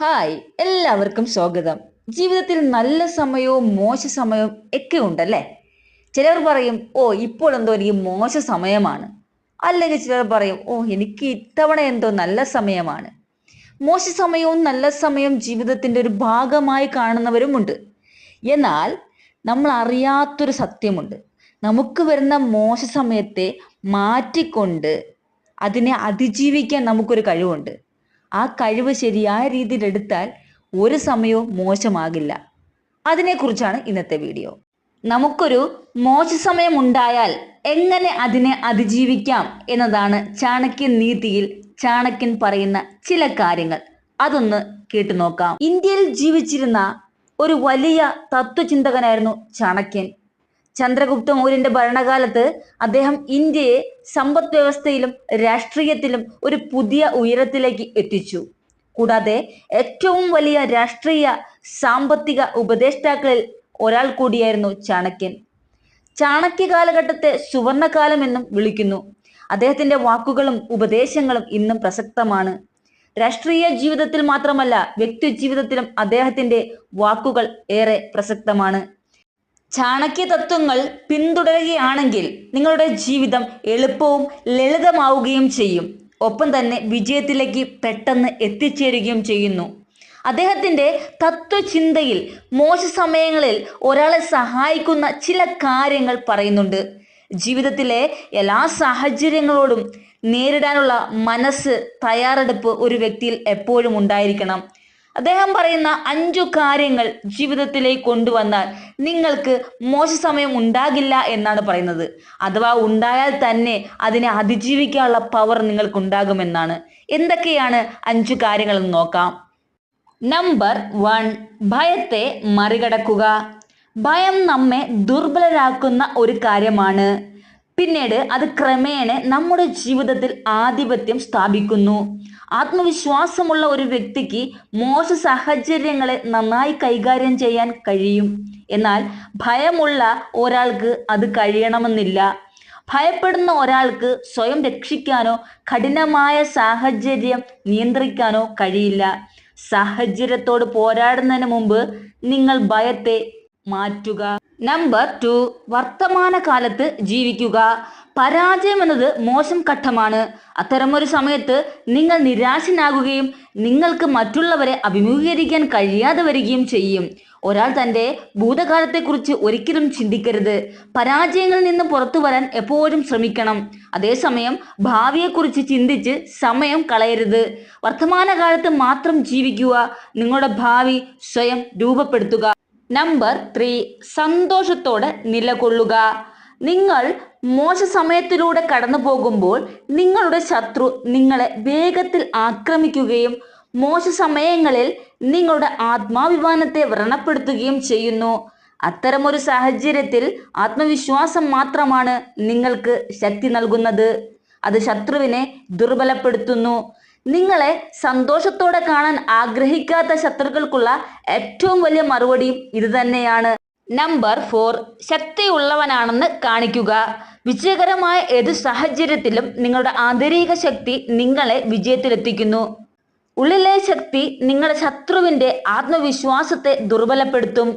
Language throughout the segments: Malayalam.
ഹായ് എല്ലാവർക്കും സ്വാഗതം. ജീവിതത്തിൽ നല്ല സമയവും മോശ സമയവും ഒക്കെ ഉണ്ടല്ലേ? ചിലർ പറയും ഓ ഇപ്പോൾ എന്തോ എനിക്ക് മോശ സമയമാണ്. അല്ലെങ്കിൽ ചിലർ പറയും ഓ എനിക്ക് ഇത്തവണ എന്തോ നല്ല സമയമാണ്. മോശ സമയവും നല്ല സമയവും ജീവിതത്തിന്റെ ഒരു ഭാഗമായി കാണുന്നവരുമുണ്ട് എന്നാൽ നമ്മൾ അറിയാത്തൊരു സത്യമുണ്ട്. നമുക്ക് വരുന്ന മോശ സമയത്തെ മാറ്റിക്കൊണ്ട് അതിനെ അതിജീവിക്കാൻ നമുക്കൊരു കഴിവുണ്ട്. ആ കഴിവ് ശരിയായ രീതിയിൽ എടുത്താൽ ഒരു സമയവും മോശമാകില്ല. അതിനെക്കുറിച്ചാണ് ഇന്നത്തെ വീഡിയോ. നമുക്കൊരു മോശ സമയം ഉണ്ടായാൽ എങ്ങനെ അതിനെ അതിജീവിക്കാം എന്നതാണ് ചാണക്യൻ നീതിയിൽ ചാണക്യൻ പറയുന്ന ചില കാര്യങ്ങൾ. അതൊന്ന് കേട്ടു നോക്കാം. ഇന്ത്യയിൽ ജീവിച്ചിരുന്ന ഒരു വലിയ തത്വചിന്തകനായിരുന്നു ചാണക്യൻ. ചന്ദ്രഗുപ്ത മൗര്യന്റെ ഭരണകാലത്ത് അദ്ദേഹം ഇന്ത്യയെ സമ്പദ് വ്യവസ്ഥയിലും രാഷ്ട്രീയത്തിലും ഒരു പുതിയ ഉയരത്തിലേക്ക് എത്തിച്ചു. കൂടാതെ ഏറ്റവും വലിയ രാഷ്ട്രീയ സാമ്പത്തിക ഉപദേഷ്ടാക്കളിൽ ഒരാൾ കൂടിയായിരുന്നു ചാണക്യൻ. ചാണക്യ കാലഘട്ടത്തെ സുവർണകാലം എന്നും വിളിക്കുന്നു. അദ്ദേഹത്തിന്റെ വാക്കുകളും ഉപദേശങ്ങളും ഇന്നും പ്രസക്തമാണ്. രാഷ്ട്രീയ ജീവിതത്തിൽ മാത്രമല്ല വ്യക്തി ജീവിതത്തിലും അദ്ദേഹത്തിന്റെ വാക്കുകൾ ഏറെ പ്രസക്തമാണ്. ചാണക്യ തത്വങ്ങൾ പിന്തുടരുകയാണെങ്കിൽ നിങ്ങളുടെ ജീവിതം എളുപ്പവും ലളിതമാവുകയും ചെയ്യും. ഒപ്പം തന്നെ വിജയത്തിലേക്ക് പെട്ടെന്ന് എത്തിച്ചേരുകയും ചെയ്യുന്നു. അദ്ദേഹത്തിന്റെ തത്വചിന്തയിൽ മോശ സമയങ്ങളിൽ ഒരാളെ സഹായിക്കുന്ന ചില കാര്യങ്ങൾ പറയുന്നുണ്ട്. ജീവിതത്തിലെ എല്ലാ സാഹചര്യങ്ങളോടും നേരിടാനുള്ള മനസ്സ് തയ്യാറെടുപ്പ് ഒരു വ്യക്തിയിൽ എപ്പോഴും ഉണ്ടായിരിക്കണം. അദ്ദേഹം പറയുന്ന അഞ്ചു കാര്യങ്ങൾ ജീവിതത്തിലേക്ക് കൊണ്ടുവന്നാൽ നിങ്ങൾക്ക് മോശ സമയം ഉണ്ടാകില്ല എന്നാണ് പറയുന്നത്. അഥവാ ഉണ്ടായാൽ തന്നെ അതിനെ അതിജീവിക്കാനുള്ള പവർ നിങ്ങൾക്ക് ഉണ്ടാകുമെന്നാണ് എന്തൊക്കെയാണ് അഞ്ചു കാര്യങ്ങളെന്ന് നോക്കാം. നമ്പർ വൺ ഭയത്തെ മറികടക്കുക. ഭയം നമ്മെ ദുർബലരാക്കുന്ന ഒരു കാര്യമാണ്. പിന്നീട് അത് ക്രമേണ നമ്മുടെ ജീവിതത്തിൽ ആധിപത്യം സ്ഥാപിക്കുന്നു. ആത്മവിശ്വാസമുള്ള ഒരു വ്യക്തിക്ക് മോശ സാഹചര്യങ്ങളെ നന്നായി കൈകാര്യം ചെയ്യാൻ കഴിയും. എന്നാൽ ഭയമുള്ള ഒരാൾക്ക് അത് കഴിയണമെന്നില്ല. ഭയപ്പെടുന്ന ഒരാൾക്ക് സ്വയം രക്ഷിക്കാനോ കഠിനമായ സാഹചര്യം നിയന്ത്രിക്കാനോ കഴിയില്ല. സാഹചര്യത്തോട് പോരാടുന്നതിന് മുമ്പ് നിങ്ങൾ ഭയത്തെ മാറ്റുക. നമ്പർ ടു വർത്തമാനകാലത്ത് ജീവിക്കുക. പരാജയം എന്നത് മോശം ഘട്ടമാണ്. അത്തരമൊരു സമയത്ത് നിങ്ങൾ നിരാശനാകുകയും നിങ്ങൾക്ക് മറ്റുള്ളവരെ അഭിമുഖീകരിക്കാൻ കഴിയാതെ വരികയും ചെയ്യും. ഒരാൾ തന്റെ ഭൂതകാലത്തെക്കുറിച്ച് ഒരിക്കലും ചിന്തിക്കരുത്. പരാജയങ്ങളിൽ നിന്ന് പുറത്തു വരാൻ എപ്പോഴും ശ്രമിക്കണം. അതേസമയം ഭാവിയെക്കുറിച്ച് ചിന്തിച്ച് സമയം കളയരുത്. വർത്തമാനകാലത്ത് മാത്രം ജീവിക്കുക. നിങ്ങളുടെ ഭാവി സ്വയം രൂപപ്പെടുത്തുക. നമ്പർ ത്രീ സന്തോഷത്തോടെ നിലകൊള്ളുക. നിങ്ങൾ മോശ സമയത്തിലൂടെ കടന്നു പോകുമ്പോൾ നിങ്ങളുടെ ശത്രു നിങ്ങളെ വേഗത്തിൽ ആക്രമിക്കുകയും മോശ സമയങ്ങളിൽ നിങ്ങളുടെ ആത്മാഭിമാനത്തെ വ്രണപ്പെടുത്തുകയും ചെയ്യുന്നു. അത്തരമൊരു സാഹചര്യത്തിൽ ആത്മവിശ്വാസം മാത്രമാണ് നിങ്ങൾക്ക് ശക്തി നൽകുന്നത്. അത് ശത്രുവിനെ ദുർബലപ്പെടുത്തുന്നു. നിങ്ങളെ സന്തോഷത്തോടെ കാണാൻ ആഗ്രഹിക്കാത്ത ശത്രുക്കൾക്കുള്ള ഏറ്റവും വലിയ മറുപടിയും ഇത് തന്നെയാണ്. നമ്പർ ഫോർ ശക്തിയുള്ളവനാണെന്ന് കാണിക്കുക. വിജയകരമായ ഏത് സാഹചര്യത്തിലും നിങ്ങളുടെ ആന്തരിക ശക്തി നിങ്ങളെ വിജയത്തിലെത്തിക്കുന്നു. ഉള്ളിലെ ശക്തി നിങ്ങളുടെ ശത്രുവിന്റെ ആത്മവിശ്വാസത്തെ ദുർബലപ്പെടുത്തും.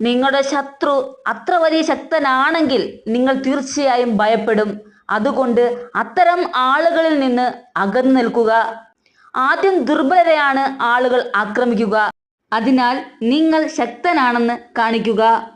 നിങ്ങളുടെ ശത്രു അത്ര വലിയ ശക്തനാണെങ്കിൽ നിങ്ങൾ തീർച്ചയായും ഭയപ്പെടും. അതുകൊണ്ട് അത്തരം ആളുകളിൽ നിന്ന് അകന്നു നിൽക്കുക. ആദ്യം ദുർബലരെയാണ് ആളുകൾ ആക്രമിക്കുക. അതിനാൽ നിങ്ങൾ ശക്തനാണെന്ന് കാണിക്കുക.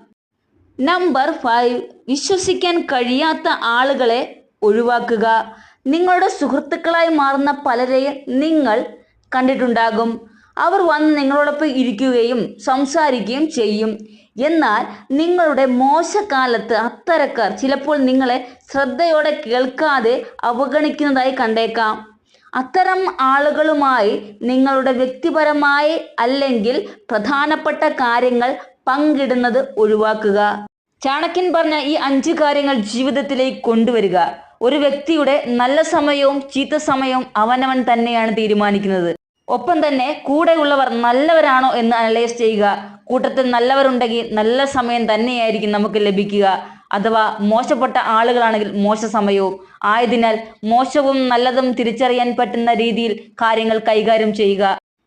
Number five. വിശ്വസിക്കാൻ കഴിയാത്ത ആളുകളെ ഒഴിവാക്കുക. നിങ്ങളുടെ സുഹൃത്തുക്കളായി മാറുന്ന പലരെയും നിങ്ങൾ കണ്ടിട്ടുണ്ടാകും. അവർ വന്ന് നിങ്ങളോടൊപ്പം ഇരിക്കുകയും സംസാരിക്കുകയും ചെയ്യും. എന്നാൽ നിങ്ങളുടെ മോശകാലത്ത് അത്തരക്കാർ ചിലപ്പോൾ നിങ്ങളെ ശ്രദ്ധയോടെ കേൾക്കാതെ അവഗണിക്കുന്നതായി കണ്ടേക്കാം. അത്തരം ആളുകളുമായി നിങ്ങളുടെ വ്യക്തിപരമായി അല്ലെങ്കിൽ പ്രധാനപ്പെട്ട കാര്യങ്ങൾ പങ്കിടുന്നത് ഒഴിവാക്കുക. ചാണക്യൻ പറഞ്ഞ ഈ അഞ്ച് കാര്യങ്ങൾ ജീവിതത്തിലേക്ക് കൊണ്ടുവരിക. ഒരു വ്യക്തിയുടെ നല്ല സമയവും ചീത്ത സമയവും അവനവൻ തന്നെയാണ് തീരുമാനിക്കുന്നത്. ഒപ്പം തന്നെ കൂടെയുള്ളവർ നല്ലവരാണോ എന്ന് അനലൈസ് ചെയ്യുക. കൂട്ടത്തിൽ നല്ലവരുണ്ടെങ്കിൽ നല്ല സമയം തന്നെയായിരിക്കും നമുക്ക് ലഭിക്കുക. അഥവാ മോശപ്പെട്ട ആളുകളാണെങ്കിൽ മോശ സമയവും ആയതിനാൽ മോശവും നല്ലതും തിരിച്ചറിയാൻ പറ്റുന്ന രീതിയിൽ കാര്യങ്ങൾ കൈകാര്യം ചെയ്യുക.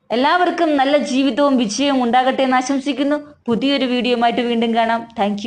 എല്ലാവർക്കും നല്ല ജീവിതവും വിജയവും ഉണ്ടാകട്ടെ എന്ന് ആശംസിക്കുന്നു. പുതിയൊരു വീഡിയോയുമായിട്ട് വീണ്ടും കാണാം. താങ്ക്